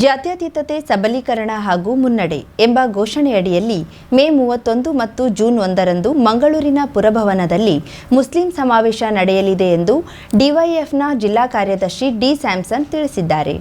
ಜಾತ್ಯತೀತತೆ, ಸಬಲೀಕರಣ ಹಾಗೂ ಮುನ್ನಡೆ ಎಂಬ ಘೋಷಣೆಯಡಿಯಲ್ಲಿ ಮೇ ಮೂವತ್ತೊಂದು ಮತ್ತು ಜೂನ್ ಒಂದರಂದು ಮಂಗಳೂರಿನ ಪುರಭವನದಲ್ಲಿ ಮುಸ್ಲಿಂ ಸಮಾವೇಶ ನಡೆಯಲಿದೆ ಎಂದು ಡಿವೈಎಫ್ನ ಜಿಲ್ಲಾ ಕಾರ್ಯದರ್ಶಿ ಡಿ ಸ್ಯಾಮ್ಸನ್ ತಿಳಿಸಿದ್ದಾರೆ.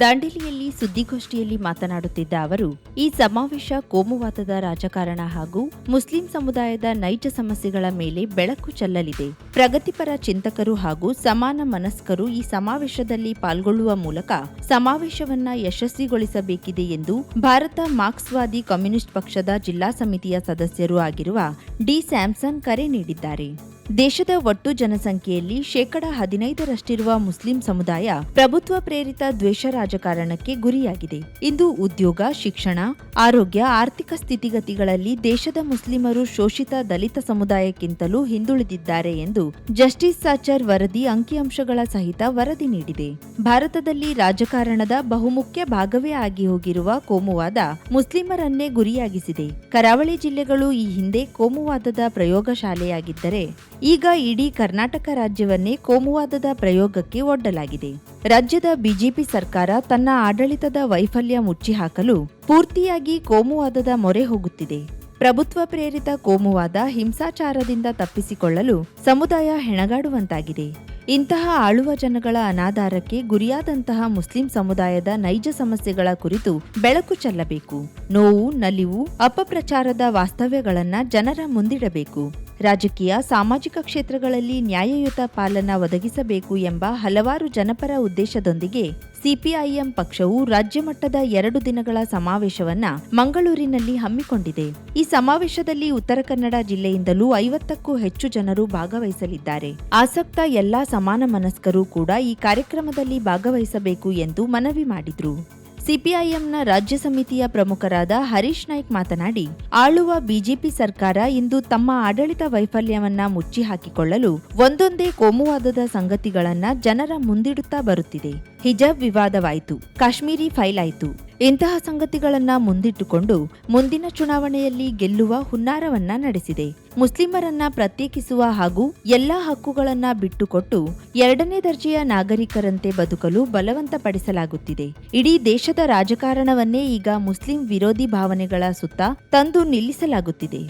ದಾಂಡೇಲಿಯಲ್ಲಿ ಸುದ್ದಿಗೋಷ್ಠಿಯಲ್ಲಿ ಮಾತನಾಡುತ್ತಿದ್ದ ಅವರು, ಈ ಸಮಾವೇಶ ಕೋಮುವಾದದ ರಾಜಕಾರಣ ಹಾಗೂ ಮುಸ್ಲಿಂ ಸಮುದಾಯದ ನೈಜ ಸಮಸ್ಯೆಗಳ ಮೇಲೆ ಬೆಳಕು ಚೆಲ್ಲಲಿದೆ. ಪ್ರಗತಿಪರ ಚಿಂತಕರು ಹಾಗೂ ಸಮಾನ ಮನಸ್ಕರು ಈ ಸಮಾವೇಶದಲ್ಲಿ ಪಾಲ್ಗೊಳ್ಳುವ ಮೂಲಕ ಸಮಾವೇಶವನ್ನ ಯಶಸ್ವಿಗೊಳಿಸಬೇಕಿದೆ ಎಂದು ಭಾರತ ಮಾರ್ಕ್ಸ್ವಾದಿ ಕಮ್ಯುನಿಸ್ಟ್ ಪಕ್ಷದ ಜಿಲ್ಲಾ ಸಮಿತಿಯ ಸದಸ್ಯರೂ ಆಗಿರುವ ಡಿ ಸ್ಯಾಮ್ಸನ್ ಕರೆ ನೀಡಿದ್ದಾರೆ. ದೇಶದ ಒಟ್ಟು ಜನಸಂಖ್ಯೆಯಲ್ಲಿ ಶೇಕಡ ಹದಿನೈದರಷ್ಟಿರುವ ಮುಸ್ಲಿಂ ಸಮುದಾಯ ಪ್ರಭುತ್ವ ಪ್ರೇರಿತ ದ್ವೇಷ ರಾಜಕಾರಣಕ್ಕೆ ಗುರಿಯಾಗಿದೆ. ಇಂದು ಉದ್ಯೋಗ, ಶಿಕ್ಷಣ, ಆರೋಗ್ಯ, ಆರ್ಥಿಕ ಸ್ಥಿತಿಗತಿಗಳಲ್ಲಿ ದೇಶದ ಮುಸ್ಲಿಮರು ಶೋಷಿತ ದಲಿತ ಸಮುದಾಯಕ್ಕಿಂತಲೂ ಹಿಂದುಳಿದಿದ್ದಾರೆ ಎಂದು ಜಸ್ಟಿಸ್ ಸಾಚರ್ ವರದಿ ಅಂಕಿಅಂಶಗಳ ಸಹಿತ ವರದಿ ನೀಡಿದೆ. ಭಾರತದಲ್ಲಿ ರಾಜಕಾರಣದ ಬಹುಮುಖ್ಯ ಭಾಗವೇ ಆಗಿ ಹೋಗಿರುವ ಕೋಮುವಾದ ಮುಸ್ಲಿಮರನ್ನೇ ಗುರಿಯಾಗಿಸಿದೆ. ಕರಾವಳಿ ಜಿಲ್ಲೆಗಳು ಈ ಹಿಂದೆ ಕೋಮುವಾದದ ಪ್ರಯೋಗಶಾಲೆಯಾಗಿದ್ದರೆ ಈಗ ಇಡೀ ಕರ್ನಾಟಕ ರಾಜ್ಯವನ್ನೇ ಕೋಮುವಾದದ ಪ್ರಯೋಗಕ್ಕೆ ಒಡ್ಡಲಾಗಿದೆ. ರಾಜ್ಯದ ಬಿಜೆಪಿ ಸರ್ಕಾರ ತನ್ನ ಆಡಳಿತದ ವೈಫಲ್ಯ ಮುಚ್ಚಿಹಾಕಲು ಪೂರ್ತಿಯಾಗಿ ಕೋಮುವಾದದ ಮೊರೆ ಹೋಗುತ್ತಿದೆ. ಪ್ರಭುತ್ವ ಪ್ರೇರಿತ ಕೋಮುವಾದ ಹಿಂಸಾಚಾರದಿಂದ ತಪ್ಪಿಸಿಕೊಳ್ಳಲು ಸಮುದಾಯ ಹೆಣಗಾಡುವಂತಾಗಿದೆ. ಇಂತಹ ಆಳುವ ಜನಗಳ ಅನಾಧಾರಕ್ಕೆ ಗುರಿಯಾದಂತಹ ಮುಸ್ಲಿಂ ಸಮುದಾಯದ ನೈಜ ಸಮಸ್ಯೆಗಳ ಕುರಿತು ಬೆಳಕು ಚೆಲ್ಲಬೇಕು. ನೋವು, ನಲಿವು, ಅಪಪ್ರಚಾರದ ವಾಸ್ತವ್ಯಗಳನ್ನು ಜನರ ಮುಂದಿಡಬೇಕು. ರಾಜಕೀಯ, ಸಾಮಾಜಿಕ ಕ್ಷೇತ್ರಗಳಲ್ಲಿ ನ್ಯಾಯಯುತ ಪಾಲನ ಒದಗಿಸಬೇಕು ಎಂಬ ಹಲವಾರು ಜನಪರ ಉದ್ದೇಶದೊಂದಿಗೆ ಸಿಪಿಐಎಂ ಪಕ್ಷವು ರಾಜ್ಯ ಮಟ್ಟದ ಎರಡು ದಿನಗಳ ಸಮಾವೇಶವನ್ನ ಮಂಗಳೂರಿನಲ್ಲಿ ಹಮ್ಮಿಕೊಂಡಿದೆ. ಈ ಸಮಾವೇಶದಲ್ಲಿ ಉತ್ತರ ಕನ್ನಡ ಜಿಲ್ಲೆಯಿಂದಲೂ ಐವತ್ತಕ್ಕೂ ಹೆಚ್ಚು ಜನರು ಭಾಗವಹಿಸಲಿದ್ದಾರೆ. ಆಸಕ್ತ ಎಲ್ಲಾ ಸಮಾನ ಮನಸ್ಕರು ಕೂಡ ಈ ಕಾರ್ಯಕ್ರಮದಲ್ಲಿ ಭಾಗವಹಿಸಬೇಕು ಎಂದು ಮನವಿ ಮಾಡಿದ್ರು. ಸಿಪಿಐಎಂನ ರಾಜ್ಯ ಸಮಿತಿಯ ಪ್ರಮುಖರಾದ ಹರೀಶ್ ನಾಯ್ಕ್ ಮಾತನಾಡಿ, ಆಳುವ ಬಿಜೆಪಿ ಸರ್ಕಾರ ಇಂದು ತಮ್ಮ ಆಡಳಿತ ವೈಫಲ್ಯವನ್ನ ಮುಚ್ಚಿ ಹಾಕಿಕೊಳ್ಳಲು ಒಂದೊಂದೇ ಕೋಮುವಾದದ ಸಂಗತಿಗಳನ್ನ ಜನರ ಮುಂದಿಡುತ್ತಾ ಬರುತ್ತಿದೆ. ಹಿಜಾಬ್ ವಿವಾದವಾಯಿತು. ಕಾಶ್ಮೀರಿ ಫೈಲ್ ಆಯಿತು. ಇಂತಹ ಸಂಗತಿಗಳನ್ನು ಮುಂದಿಟ್ಟುಕೊಂಡು ಮುಂದಿನ ಚುನಾವಣೆಯಲ್ಲಿ ಗೆಲ್ಲುವ ಹುನ್ನಾರವನ್ನ ನಡೆಸಿದೆ. ಮುಸ್ಲಿಮರನ್ನ ಪ್ರತ್ಯೇಕಿಸುವ ಹಾಗೂ ಎಲ್ಲ ಹಕ್ಕುಗಳನ್ನ ಬಿಟ್ಟುಕೊಟ್ಟು ಎರಡನೇ ದರ್ಜೆಯ ನಾಗರಿಕರಂತೆ ಬದುಕಲು ಬಲವಂತಪಡಿಸಲಾಗುತ್ತಿದೆ. ಇಡೀ ದೇಶದ ರಾಜಕಾರಣವನ್ನೇ ಈಗ ಮುಸ್ಲಿಂ ವಿರೋಧಿ ಭಾವನೆಗಳ ಸುತ್ತ ತಂದು ನಿಲ್ಲಿಸಲಾಗುತ್ತಿದೆ.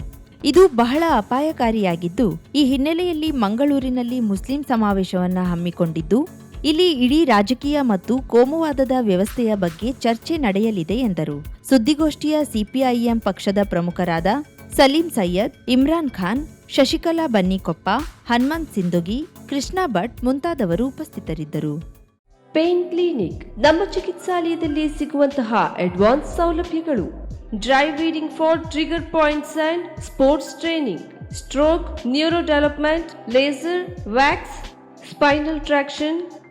ಇದು ಬಹಳ ಅಪಾಯಕಾರಿಯಾಗಿದ್ದು, ಈ ಹಿನ್ನೆಲೆಯಲ್ಲಿ ಮಂಗಳೂರಿನಲ್ಲಿ ಮುಸ್ಲಿಂ ಸಮಾವೇಶವನ್ನ ಹಮ್ಮಿಕೊಂಡಿದ್ದು ಇಲ್ಲಿ ಇಡೀ ರಾಜಕೀಯ ಮತ್ತು ಕೋಮುವಾದದ ವ್ಯವಸ್ಥೆಯ ಬಗ್ಗೆ ಚರ್ಚೆ ನಡೆಯಲಿದೆ ಎಂದರು. ಸುದ್ದಿಗೋಷ್ಠಿಯ ಸಿಪಿಐಎಂ ಪಕ್ಷದ ಪ್ರಮುಖರಾದ ಸಲೀಂ ಸೈಯದ್, ಇಮ್ರಾನ್ ಖಾನ್, ಶಶಿಕಲಾ ಬನ್ನಿಕೊಪ್ಪ, ಹನುಮಂತ್ ಸಿಂಧುಗಿ, ಕೃಷ್ಣ ಭಟ್ ಮುಂತಾದವರು ಉಪಸ್ಥಿತರಿದ್ದರು. ಪೇನ್ ಕ್ಲಿನಿಕ್ ನಮ್ಮ ಚಿಕಿತ್ಸಾಲಯದಲ್ಲಿ ಸಿಗುವಂತಹ ಅಡ್ವಾನ್ಸ್ ಸೌಲಭ್ಯಗಳು. Dry reading for trigger points and sports training. Stroke neuro development laser, wax, spinal traction